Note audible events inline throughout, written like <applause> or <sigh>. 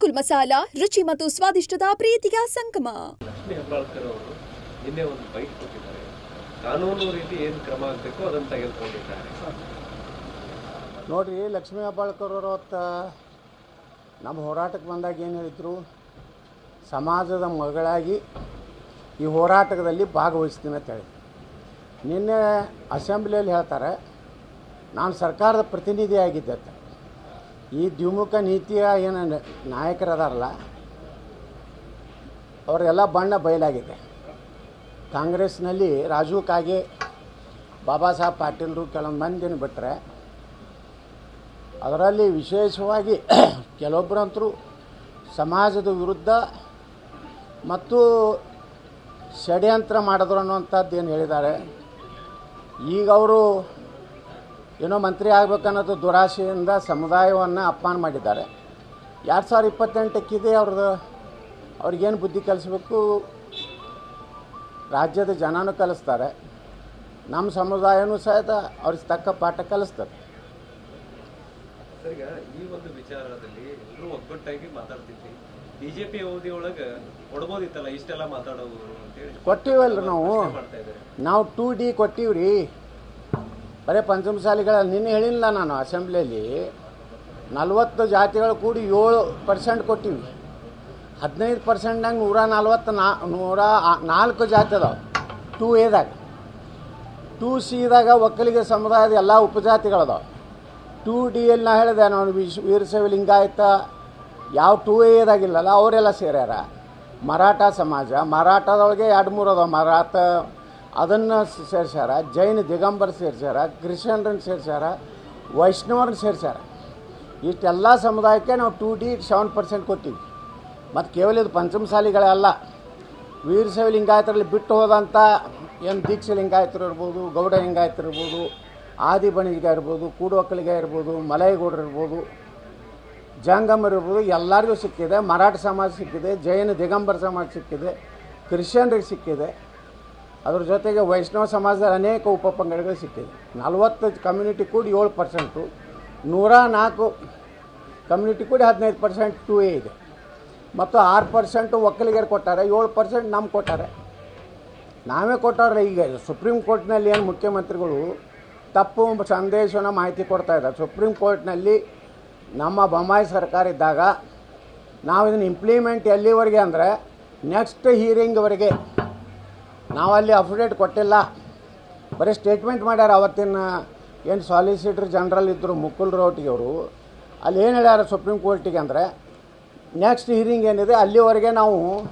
ಅಮರ್ಕುಲ್ ಮಸಾಲ ರುಚಿ ಮತ್ತು ಸ್ವಾದಿಷ್ಟದ ಪ್ರೀತಿಯ ಸಂಗಮ. ನೋಡ್ರಿ ಹೆಬ್ಬಾಳ್ಕರ್ ಅವರು ನಿನ್ನೆ ಒಂದು ಬೈಕ್ ಕೊಟ್ಟಿದ್ದಾರೆ. ಕಾನೂನು ರೀತಿ ಏನು ಕ್ರಮ ಆಗಬೇಕು ಅದನ್ನು ತೆಗೆದುಕೊಂಡಿದ್ದಾರೆ. ನೋಡಿರಿ ಲಕ್ಷ್ಮೀ ಹೆಬ್ಬಾಳ್ಕರ್ ಅವರು ಅವತ್ತು ನಮ್ಮ ಹೋರಾಟಕ್ಕೆ ಬಂದಾಗ ಏನು ಹೇಳಿದರು? ಸಮಾಜದ ಮಗಳಾಗಿ ಈ ಹೋರಾಟದಲ್ಲಿ ಭಾಗವಹಿಸ್ತೀನಿ ಅಂತ ಹೇಳಿ ನಿನ್ನೆ ಅಸೆಂಬ್ಲಿಯಲ್ಲಿ ಹೇಳ್ತಾರೆ ನಾನು ಸರ್ಕಾರದ ಪ್ರತಿನಿಧಿ ಆಗಿದ್ದೆ ಅಂತ. ಈ ದ್ವಿಮುಖ ನೀತಿಯ ಏನು ನಾಯಕರದಾರಲ್ಲ ಅವರೆಲ್ಲ ಬಣ್ಣ ಬಯಲಾಗಿದೆ. ಕಾಂಗ್ರೆಸ್ನಲ್ಲಿ ರಾಜು ಕಾಗೆ, ಬಾಬಾ ಸಾಹೇಬ್ ಪಾಟೀಲ್ರು ಕೆಲವೊಂದು ಮಂದಿನ ಬಿಟ್ಟರೆ ಅದರಲ್ಲಿ ವಿಶೇಷವಾಗಿ <clears throat> ಕೆಲವೊಬ್ಬರಂತರೂ ಸಮಾಜದ ವಿರುದ್ಧ ಮತ್ತು ಷಡ್ಯಂತ್ರ ಮಾಡಿದ್ರು ಅನ್ನುವಂಥದ್ದು ಏನು ಹೇಳಿದ್ದಾರೆ. ಈಗ ಅವರು ಏನೋ ಮಂತ್ರಿ ಆಗ್ಬೇಕನ್ನೋದು ದುರಾಶೆಯಿಂದ ಸಮುದಾಯವನ್ನು ಅಪಮಾನ ಮಾಡಿದ್ದಾರೆ. ಎರಡು ಸಾವಿರದ ಇಪ್ಪತ್ತೆಂಟಕ್ಕಿದೆ ಅವ್ರದ್ದು. ಅವ್ರಿಗೇನು ಬುದ್ಧಿ ಕಲಿಸ್ಬೇಕು? ರಾಜ್ಯದ ಜನನೂ ಕಲಿಸ್ತಾರೆ. ನಮ್ಮ ಸಮುದಾಯನೂ ಸಹಿತ ಅವ್ರಿಗೆ ತಕ್ಕ ಪಾಠ ಕಲಿಸ್ತಾರೆ ಸರಿಗ ಈ ಒಂದು ವಿಚಾರದಲ್ಲಿ ಎಲ್ಲರೂ ಒಗ್ಗಟ್ಟಾಗಿ ಮಾತಾಡ್ತಿದ್ವಿ. ಬಿಜೆಪಿ ಅವಧಿ ಒಳಗೆ ಕೊಡ್ಬೋದಿತ್ತಲ್ಲ ಇಷ್ಟೆಲ್ಲ ಮಾತಾಡೋದು ಕೊಟ್ಟಿವಲ್ರಿ ನಾವು. ನಾವು ಟೂ ಡಿ ಕೊಟ್ಟಿವ್ರಿ. ಬರೀ ಪಂಚಮಸಾಲಿಗಳ ನಿನ್ನೆ ಹೇಳಿಲ್ಲ ನಾನು ಅಸೆಂಬ್ಲಿಯಲ್ಲಿ. ನಲ್ವತ್ತು ಜಾತಿಗಳು ಕೂಡಿ ಏಳು ಪರ್ಸೆಂಟ್ ಕೊಟ್ಟಿವಿ. ಹದಿನೈದು ಪರ್ಸೆಂಟ್ನಾಗ ನೂರ ನಲ್ವತ್ತು ನಾ, ನೂರ ನಾಲ್ಕು ಜಾತಿ ಅದಾವೆ. ಟೂ ಎದಾಗ ಟೂ ಸಿದಾಗ ಒಕ್ಕಲಿಗ ಸಮುದಾಯದ ಎಲ್ಲ ಉಪಜಾತಿಗಳದಾವೆ. ಟೂ ಡಿ ಎಲ್ಲಿ ನಾ ಹೇಳಿದೆ, ನಾನು ವಿಶ್ ವೀರಶೈವ ಲಿಂಗಾಯತ ಯಾವ ಟೂ ಎದಾಗಿಲ್ಲಲ್ಲ ಅವರೆಲ್ಲ ಸೇರ್ಯಾರ. ಮರಾಠ ಸಮಾಜ, ಮರಾಠದೊಳಗೆ ಎರಡು ಮೂರು ಅದಾವೆ. ಮರಾಠ ಅದನ್ನು ಸೇರ್ಸ್ಯಾರ, ಜೈನ ದಿಗಂಬರ್ ಸೇರ್ಸ್ಯಾರ ಕ್ರಿಶ್ಚಿಯನ್ರನ್ನ ಸೇರ್ಸ್ಯಾರ, ವೈಷ್ಣವರನ್ನ ಸೇರ್ಸ್ಯಾರ. ಇಷ್ಟೆಲ್ಲ ಸಮುದಾಯಕ್ಕೆ ನಾವು ಟೂ ಡಿ ಸೆವೆನ್ ಪರ್ಸೆಂಟ್ ಕೊಟ್ಟಿವಿ. ಮತ್ತು ಕೇವಲ ಇದು ಪಂಚಮಸಾಲಿಗಳಲ್ಲ ವೀರಶೈವ ಲಿಂಗಾಯತರಲ್ಲಿ ಬಿಟ್ಟು ಹೋದಂಥ ಏನು ದೀಕ್ಷೆ ಲಿಂಗಾಯತರು ಇರ್ಬೋದು, ಗೌಡ ಲಿಂಗಾಯತರು ಇರ್ಬೋದು, ಆದಿ ಬಣಿಗ ಇರ್ಬೋದು ಕೂಡು ಒಕ್ಕಲಿಗ ಇರ್ಬೋದು ಮಲೈಗೌಡರು ಇರ್ಬೋದು, ಜಂಗಮರು ಇರ್ಬೋದು, ಎಲ್ಲರಿಗೂ ಸಿಕ್ಕಿದೆ. ಮರಾಠ ಸಮಾಜ ಸಿಕ್ಕಿದೆ, ಜೈನ ದಿಗಂಬರ ಸಮಾಜ ಸಿಕ್ಕಿದೆ ಕ್ರಿಶ್ಚಿಯನ್ರಿಗೆ ಸಿಕ್ಕಿದೆ. ಅದ್ರ ಜೊತೆಗೆ ವೈಷ್ಣವ ಸಮಾಜದ ಅನೇಕ ಉಪಪಂಗಡಗಳು ಸಿಕ್ಕಿದೆ. ನಲವತ್ತು ಕಮ್ಯುನಿಟಿ ಕೂಡಿ ಏಳು ಪರ್ಸೆಂಟು ನೂರ ನಾಲ್ಕು ಕಮ್ಯುನಿಟಿ ಕೂಡಿ ಹದಿನೈದು ಪರ್ಸೆಂಟ್ ಟು ಎ ಇದೆ. ಮತ್ತು ಆರು ಪರ್ಸೆಂಟು ಒಕ್ಕಲಿಗರು ಕೊಟ್ಟಾರೆ, ಏಳು ಪರ್ಸೆಂಟ್ ನಮ್ಗೆ ಕೊಟ್ಟಾರೆ. ನಾವೇ ಕೊಟ್ಟವ್ರೆ ಈಗ ಸುಪ್ರೀಂ ಕೋರ್ಟ್ನಲ್ಲಿ ಏನು ಮುಖ್ಯಮಂತ್ರಿಗಳು ತಪ್ಪು ಸಂದೇಶನ ಮಾಹಿತಿ ಕೊಡ್ತಾ ಇದ್ದಾರೆ. ಸುಪ್ರೀಂ ಕೋರ್ಟ್ನಲ್ಲಿ ನಮ್ಮ ಬೊಮ್ಮಾಯಿ ಸರ್ಕಾರ ಇದ್ದಾಗ ನಾವು ಇದನ್ನು ಇಂಪ್ಲಿಮೆಂಟ್ ಎಲ್ಲಿವರೆಗೆ ಅಂದರೆ ನೆಕ್ಸ್ಟ್ ಹೀರಿಂಗ್ವರೆಗೆ ನಾವಲ್ಲಿ ಅಫಿಡೇಟ್ ಕೊಟ್ಟಿಲ್ಲ. ಬರೀ ಸ್ಟೇಟ್ಮೆಂಟ್ ಮಾಡ್ಯಾರ ಅವತ್ತಿನ ಏನು ಸಾಲಿಸಿಟರ್ ಜನರಲ್ ಇದ್ದರು ಮುಕುಲ್ ರೋಟಿಗೆ ಅವರು. ಅಲ್ಲಿ ಏನು ಹೇಳ್ಯಾರ ಸುಪ್ರೀಂ ಕೋರ್ಟಿಗೆ ಅಂದರೆ ನೆಕ್ಸ್ಟ್ ಹೀರಿಂಗ್ ಏನಿದೆ, ಅಲ್ಲಿವರೆಗೆ ನಾವು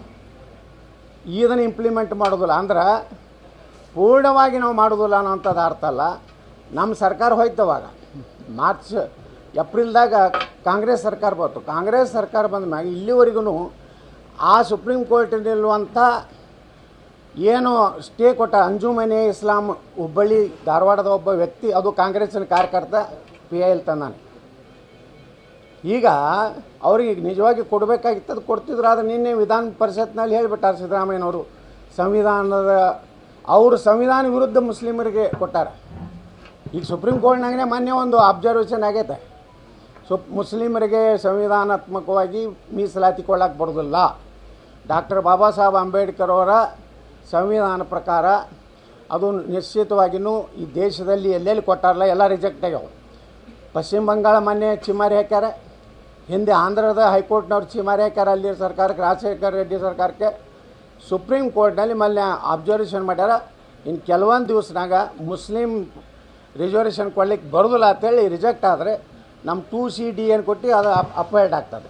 ಇದನ್ನು ಇಂಪ್ಲಿಮೆಂಟ್ ಮಾಡೋದಿಲ್ಲ. ಅಂದ್ರೆ, ಪೂರ್ಣವಾಗಿ ನಾವು ಮಾಡೋದಿಲ್ಲ ಅನ್ನೋಂಥದ್ದು ಅರ್ಥ ಅಲ್ಲ. ನಮ್ಮ ಸರ್ಕಾರ ಹೋಯ್ತವಾಗ ಮಾರ್ಚ್, ಏಪ್ರಿಲ್ದಾಗ ಕಾಂಗ್ರೆಸ್ ಸರ್ಕಾರ ಬಂತು. ಕಾಂಗ್ರೆಸ್ ಸರ್ಕಾರ ಬಂದ ಮ್ಯಾಗ ಇಲ್ಲಿವರೆಗೂ ಆ ಸುಪ್ರೀಂ ಕೋರ್ಟಿನಲ್ಲಿರುವಂಥ ಏನು ಸ್ಟೇ ಕೊಟ್ಟ ಅಂಜುಮನೆ ಇಸ್ಲಾಂ ಹುಬ್ಬಳ್ಳಿ ಧಾರವಾಡದ ಒಬ್ಬ ವ್ಯಕ್ತಿ, ಅದು ಕಾಂಗ್ರೆಸ್ಸಿನ ಕಾರ್ಯಕರ್ತ ಪಿ ಐ ಎಲ್ ತಂದಾನೆ. ಈಗ ಅವ್ರಿಗೆ ನಿಜವಾಗಿ ಕೊಡಬೇಕಾಗಿತ್ತು ಕೊಡ್ತಿದ್ರು, ಆದರೆ ನಿನ್ನೆ ವಿಧಾನ ಪರಿಷತ್ನಲ್ಲಿ ಹೇಳಿಬಿಟ್ಟಾರೆ ಸಿದ್ದರಾಮಯ್ಯನವರು, ಸಂವಿಧಾನದ, ಅವರು ಸಂವಿಧಾನ ವಿರುದ್ಧ ಮುಸ್ಲಿಮರಿಗೆ ಕೊಟ್ಟಾರೆ. ಈಗ ಸುಪ್ರೀಂ ಕೋರ್ಟ್ನಾಗೇ ಮೊನ್ನೆ ಒಂದು ಅಬ್ಸರ್ವೇಷನ್ ಆಗೈತೆ. ಸೊ ಮುಸ್ಲಿಮರಿಗೆ ಸಂವಿಧಾನಾತ್ಮಕವಾಗಿ ಮೀಸಲಾತಿ ಕೊಡಕ್ಕೆ ಬರೋದಿಲ್ಲ. ಡಾಕ್ಟರ್ ಬಾಬಾ ಸಾಹೇಬ್ ಅಂಬೇಡ್ಕರ್ ಅವರ ಸಂವಿಧಾನ ಪ್ರಕಾರ ಅದು ನಿಶ್ಚಿತವಾಗಿಯೂ ಈ ದೇಶದಲ್ಲಿ ಎಲ್ಲೆಲ್ಲಿ ಕೊಟ್ಟಾರಲ್ಲ, ಎಲ್ಲ ರಿಜೆಕ್ಟ್ ಆಗ್ಯಾವ. ಪಶ್ಚಿಮ ಬಂಗಾಳ ಮೊನ್ನೆ ಚಿಮಾರಿ ಹಾಕ್ಯಾರ, ಹಿಂದೆ ಆಂಧ್ರದ ಹೈಕೋರ್ಟ್ನವ್ರು ಚಿಮಾರಿ ಹಾಕ್ಯಾರ, ಅಲ್ಲಿ ಸರ್ಕಾರಕ್ಕೆ, ರಾಜಶೇಖರ ರೆಡ್ಡಿ ಸರ್ಕಾರಕ್ಕೆ ಸುಪ್ರೀಂ ಕೋರ್ಟ್ನಲ್ಲಿ ಮೊನ್ನೆ ಅಬ್ಸರ್ವೇಷನ್ ಮಾಡ್ಯಾರ. ಇನ್ನು ಕೆಲವೊಂದು ದಿವಸನಾಗ ಮುಸ್ಲಿಂ ರಿಸರ್ವೇಷನ್ ಕೊಡ್ಲಿಕ್ಕೆ ಬರೋದಿಲ್ಲ ಅಂತೇಳಿ ರಿಜೆಕ್ಟ್ ಆದರೆ ನಮ್ಮ ಟು ಸಿ ಡಿ ಏನು ಕೊಟ್ಟು ಅದು ಅಪ್ ಅಪ್ವೈಡ್ ಆಗ್ತದೆ.